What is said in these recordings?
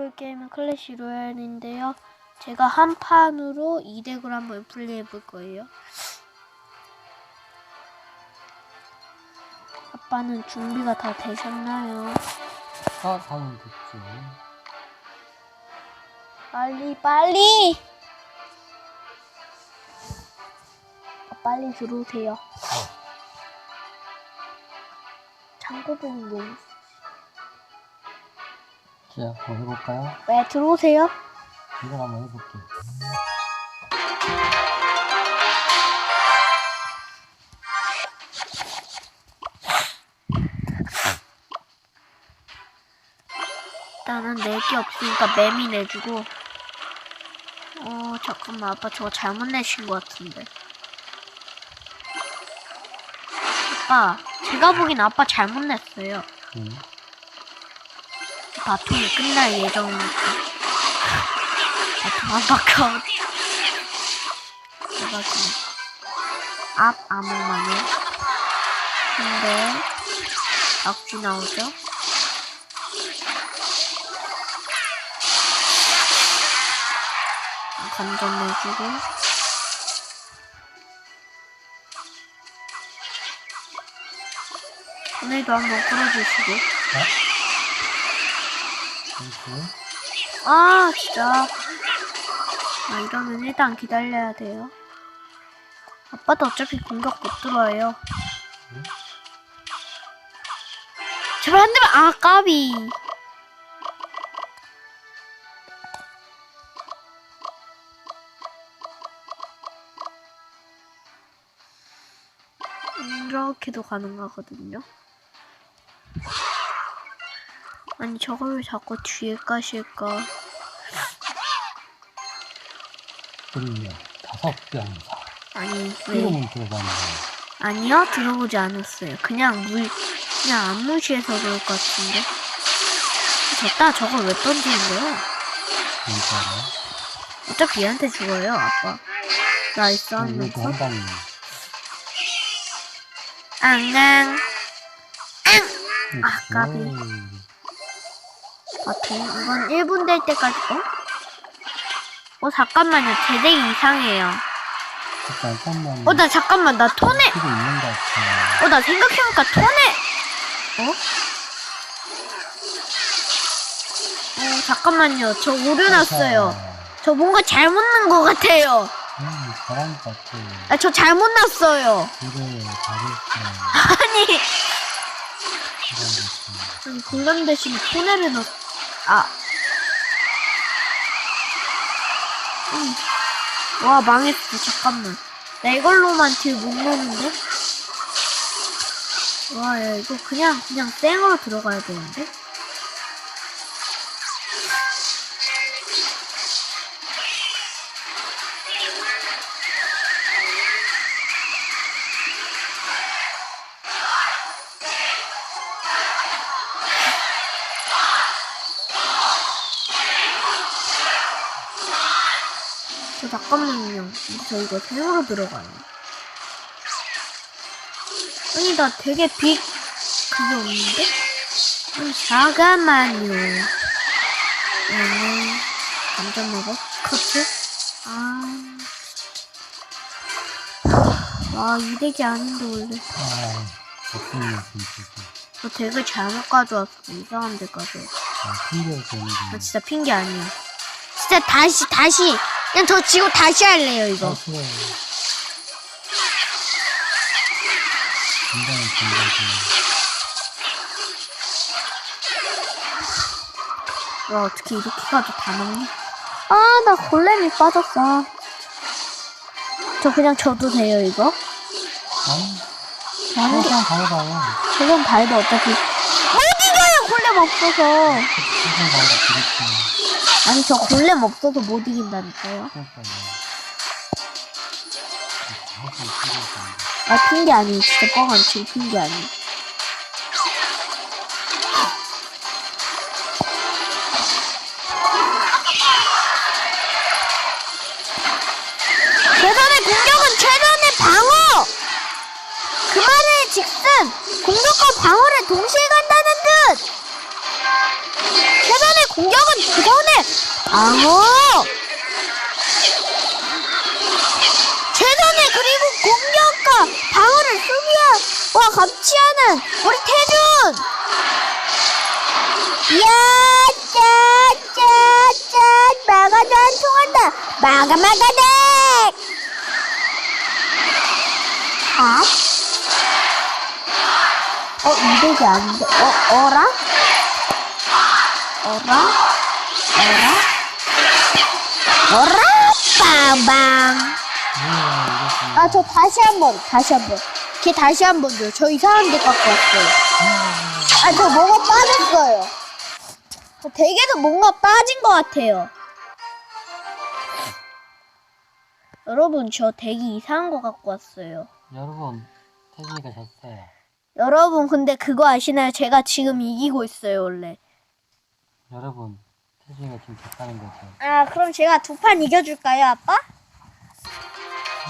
해볼 게임은 클래시 로얄인데요. 제가 한 판으로 2덱을 한번 플레이해 볼 거예요. 아빠는 준비가 다 되셨나요? 아, 다음 됐죠. 빨리 빨리! 아, 빨리 들어오세요. 보는 너무 자, 한번 해볼까요? 왜 들어오세요? 이걸 한번 해볼게요. 일단은 내기 없으니까 매미 내주고 어 잠깐만 아빠 저거 잘못 내신 것 같은데 아빠 제가 보기엔 아빠 잘못 냈어요 응. 바통이 끝날 예정이니까. 바통 아빠가 대박이네 앞 아무만요? 근데 악쥐 나오죠? 감전 내주고. 오늘도 한번 끌어주시고 이렇게. 아 진짜 아 이러면 일단 기다려야 돼요 아빠도 어차피 공격 못 들어와요 응? 제발 한 대만 아 까비 이렇게도 가능하거든요 아니 저걸 왜 자꾸 뒤에 까실까 그리고 다섯 병사. 아니 왜 이름은 거. 아니요 들어보지 않았어요 그냥 물 그냥 안 무시해서 그럴 것 같은데 졌다 저걸 왜 던지는 거야 진짜로. 어차피 얘한테 죽어요 아빠 나이스 하면서 한. 앙앙 아, 까비. 음. 같은 이건 1분 될 때까지 어? 어 잠깐만요 제대 이상해요 잠깐만. 어 나 잠깐만 나 톤에 같아. 어나 생각해보니까 톤에 어? 어 잠깐만요 저 오류 났어요 저 뭔가 잘못 넣은 것 같아요 음, 잘한 것 같아. 아 저 잘못 났어요 그래, 잘했어. 아니 공간 대신 토네를 넣 아. 음. 와 망했어 잠깐만 나 이걸로만 딜못 넣는데 와 야 이거 그냥 그냥 쌩으로 들어가야 되는데 잠깐만요 저 이거 쌩으로 들어가요 아니 나 되게 빅 그게 없는데? 음, 잠깐만요 음, 감전 먹어? 커트? 아... 와 이덱이 아닌데 원래 아, 진짜. 저 덱을 잘못 가져왔어 이상한 데 가져왔어 아, 대는 아 게. 진짜 핑계 아니야 진짜 다시 다시 그냥 저 지고 다시 할래요 이거 아, 싫어요. 굉장히 굉장히. 와 어떻게 이렇게 가도 다 먹니? 아 나 골렘이 빠졌어 저 그냥 져도 돼요 이거? 아니, 항상. 골렘 다 해도 어차피 못 이겨요 골렘 없어서 항상 가해도 되겠지. 아니 저 골렘 없어서 못 이긴다니까요? 아 핑계 아니에요. 진짜 뻥안 치고 핑계 아니에요. 최선의 공격은 최선의 방어! 그 말의 즉슨 공격과 방어를 동시에 공격은 최선의 방어! 최선의 그리고 공격과 방어를 수비와 같이 하는 우리 태준! 이야, 짜, 짜, 짜, 마가도 안 통한다! 마가, 마가댁! 아? 어, 이백이 아닌데? 어, 어라? 어라? 어라? 어라? 빵빵! 아, 저 다시 한 번, 다시 한 번. 걔 다시 한 번 줘요. 저 이상한 데 갖고 왔어요. 아, 저 뭐가 빠졌어요. 저 덱에도 뭔가 빠진 것 같아요. 여러분, 저 덱이 이상한 거 갖고 왔어요. 여러분, 태진이가 졌어요. 여러분, 근데 그거 아시나요? 제가 지금 이기고 있어요, 원래. 여러분, 태진이가 지금 졌다는 거죠. 아, 그럼 제가 두 판 이겨줄까요, 아빠?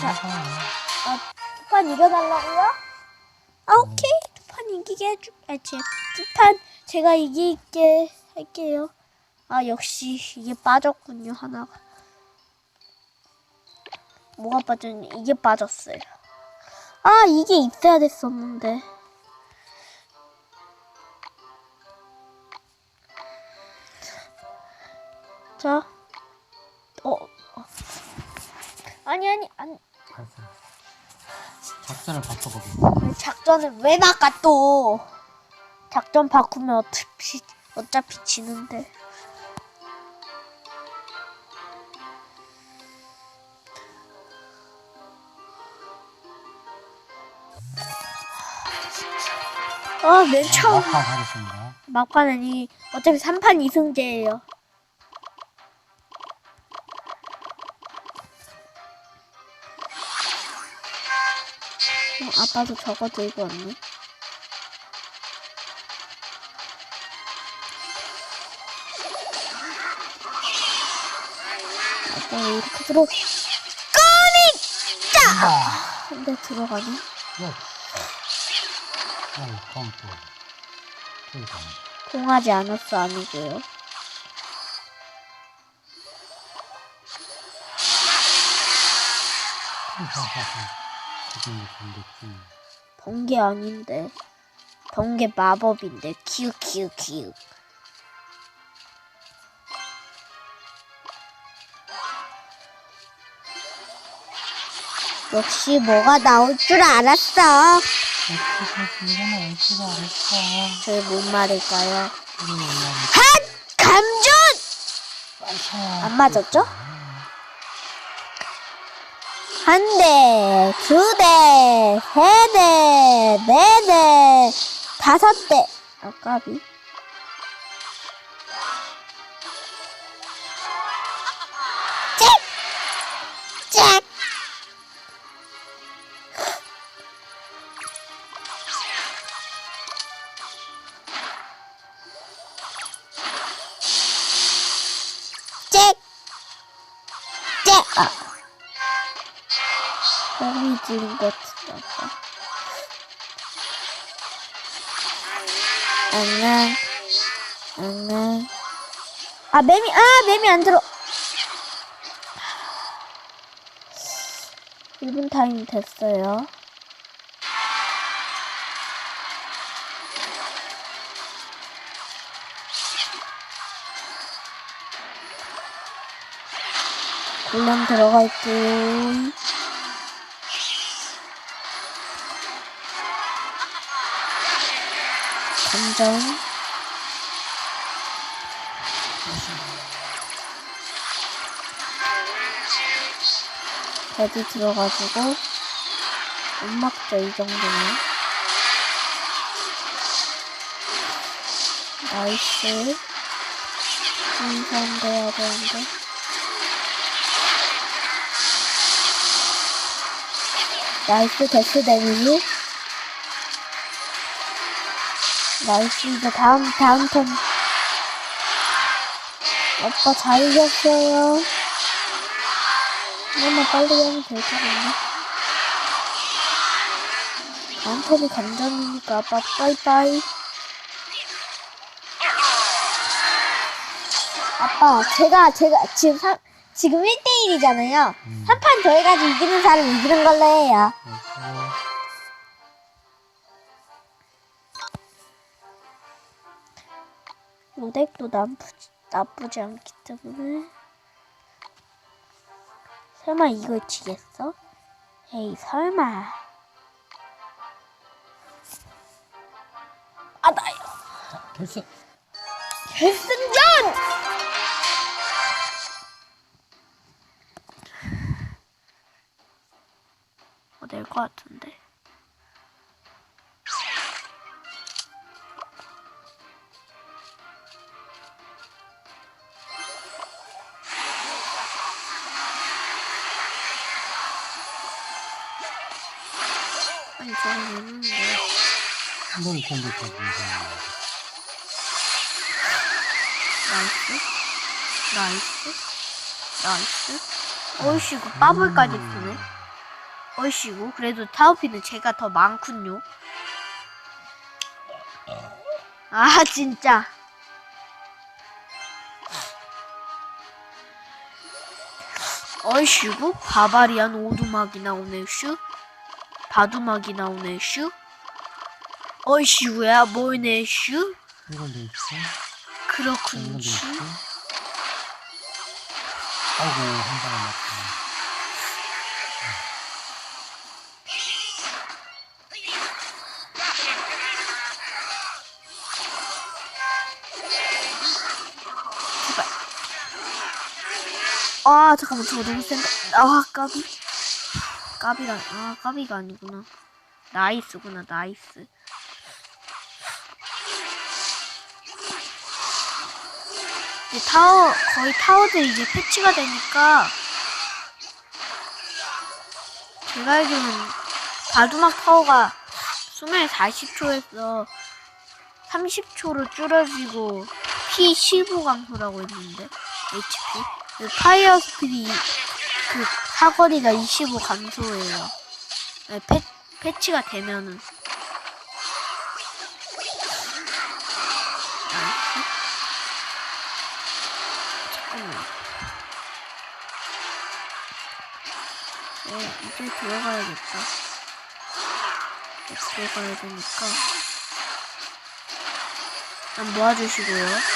자. 아, 두 판 이겨달라고요? 아, 오케이. 두 판 이기게 해줄, 아, 제, 두판 제가 이기게 할게요. 아, 역시 이게 빠졌군요, 하나가. 뭐가 빠졌니? 이게 빠졌어요. 아, 이게 있어야 됐었는데. 자, 어, 어. 아니, 아니, 아니. 작전을 바꿔보겠습니다. 작전을 왜 바꿔 또? 작전 바꾸면 어차피 어차피 지는데. 아, 맨 처음 막판 하겠습니다. 막판은 이 어차피 3판 2승제예요. 어, 아빠도 저거 들고 왔네. 아빠 왜 이렇게 들어? 아! 근데 들어가네. 네. 네, 다음 또. 태진이. 통하지 않았어 아니고요. 번개 아닌데. 번개 마법인데. 키읔 키읔 키읔. 역시 뭐가 나올 줄 알았어. 이거는. 저게 뭔 말일까요? 핫! 감전! 빨리 안 맞았죠? 한 대, 두 대, 세 대, 네 대, 다섯 대. 아까비. 지른 것 같다. 앙앙, 앙앙. 아, 매미, 아, 매미 안 들어. 1분 타임 됐어요. 골렘 들어갈게요. 감정. 배드 들어가지고 못 막죠 이 정도면. 나이스. 인사돼야 되는데. 나이스 데스 데미지. 이제 다음 다음 턴 오빠 잘 이겼어요 이것만 빨리 하면 될것 같네 다음 턴이 감전이니까 아빠 빠이빠이 아빠 어, 제가, 제가, 지금 삼 지금 1대1이잖아요. 음. 한판 더 해가지고 이기는 사람 이기는 걸로 해요. 오 요덱도 나쁘지, 나쁘지 않기 때문에. 설마 이걸 치겠어? 에이, 설마. 아, 나요. 자, 결승. 결승전! 어, 낼것 같은데. 내는데. 한번 주세요. 나이스? 나이스? 나이스? 어이씨구 빠블까지 쓰네. 어이씨구 그래도 타오피는 제가 더 많군요. 아 진짜. 어이씨구 바바리안 오두막이 나오네 슈 바두막이 나오네 슈 어이씨구야 뭐네 슈 이건 돼 있어. 이건 돼 있어. 아이고, 한 방에 맞다. 아 잠깐만 저거 너무 센다. 아 까비. 까비가 아 까비가 아니구나. 나이스구나 나이스. 이제 타워 거의 타워들이 이제 패치가 되니까 제가 알기로는 바두막 타워가 수명 40초에서 30초로 줄어지고 P 15 감소라고 했는데 HP 그 파이어 스피드 그 사거리가 25 감소예요. 네, 패, 패치가 되면은. 네, 이제 들어가야겠다. 이제 들어가야 되니까. 난 모아주시고요.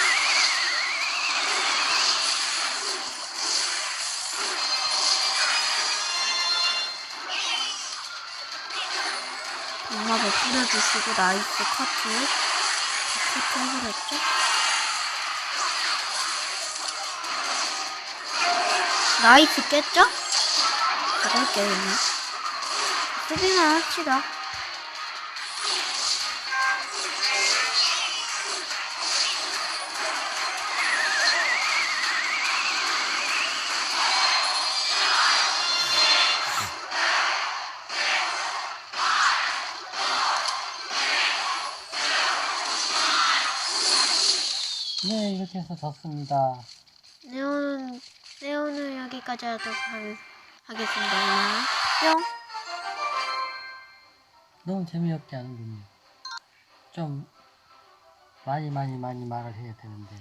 동마을 뿌려주시고 나이스 커트. 커트 해버렸죠? 나이스 깼죠? 저걸 깨우네. 수비만 합시다. 네, 이렇게 해서 졌습니다. 네, 오늘, 네, 오늘 여기까지 하도록 하- 하겠습니다. 뿅! 너무 재미없게 하는군요. 좀 많이 많이 많이 말을 해야 되는데.